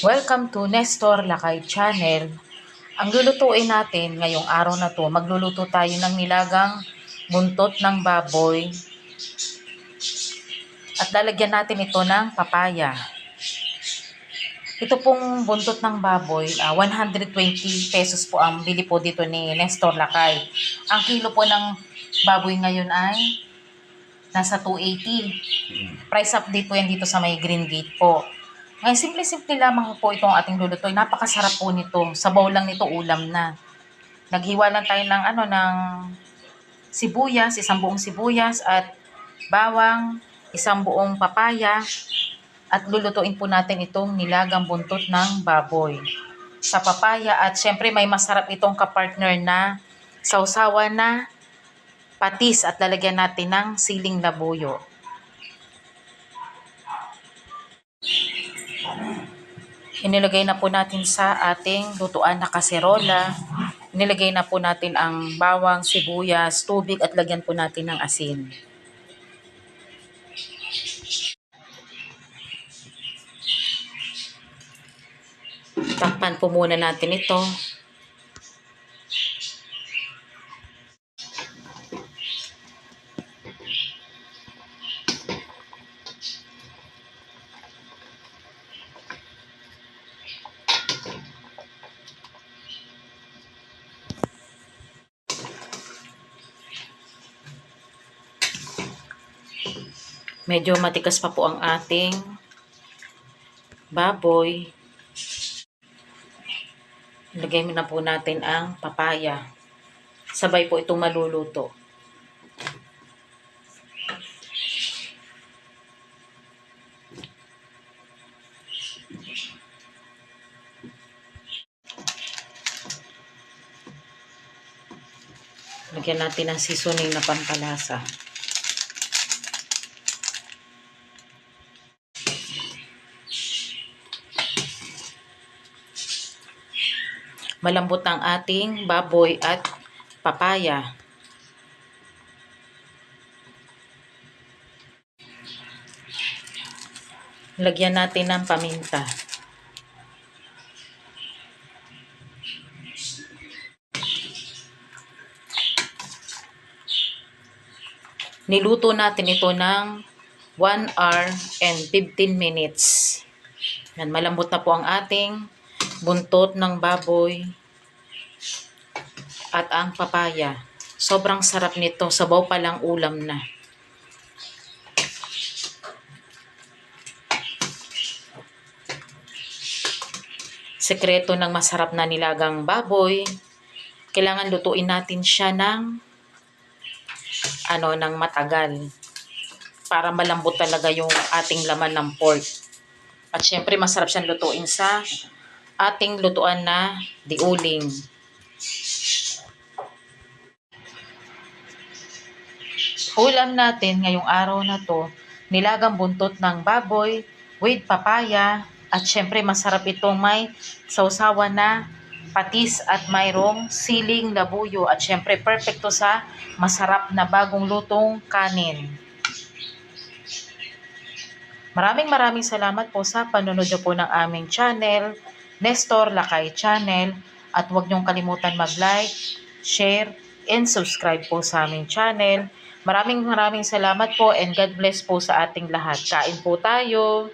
Welcome to Nestor Lakay Channel. Ang lulutuin natin ngayong araw na to, magluluto tayo ng nilagang buntot ng baboy. At lalagyan natin ito ng papaya. Ito pong buntot ng baboy, ah, 120 pesos po ang bili po dito ni Nestor Lakay. Ang kilo po ng baboy ngayon ay nasa 280. Price update po yan dito sa may Green Gate po. Ngayon, simple-simple lamang po itong ating lulutuin. Napakasarap po nito. Sabaw lang nito, ulam na. Naghiwa lang tayo ng ano, ng sibuyas, isang buong sibuyas at bawang, isang buong papaya at lulutuin po natin itong nilagang buntot ng baboy sa papaya at syempre may masarap itong kapartner na sausawa na patis at lalagyan natin ng siling labuyo. Inilagay na po natin sa ating lutuan na kaserola. Nilagay na po natin ang bawang, sibuyas, tubig at lagyan po natin ng asin. Takpan po muna natin ito. Medyo matikas pa po ang ating baboy. Lagay na po natin ang papaya. Sabay po itong maluluto. Lagyan natin ng seasoning na pampalasa. Malambot ang ating baboy at papaya. Lagyan natin ng paminta. Niluto natin ito ng 1 hour and 15 minutes. Yan, malambot na po ang ating buntot ng baboy at ang papaya. Sobrang sarap nito. Sabaw pa lang ulam na. Sekreto ng masarap na nilagang baboy. Kailangan lutuin natin siya ng ano ng matagal para malambot talaga yung ating laman ng pork. At syempre masarap siyang lutuin sa ating lutuan na diuling. Ulam natin ngayong araw na to, nilagang buntot ng baboy with papaya at syempre masarap itong may sausawa na patis at mayroong siling labuyo at syempre perfecto sa masarap na bagong lutong kanin. Maraming maraming salamat po sa panonood po ng aming channel, Nestor Lakay Channel. At huwag niyong kalimutan mag-like, share, and subscribe po sa aming channel. Maraming maraming salamat po and God bless po sa ating lahat. Kain po tayo!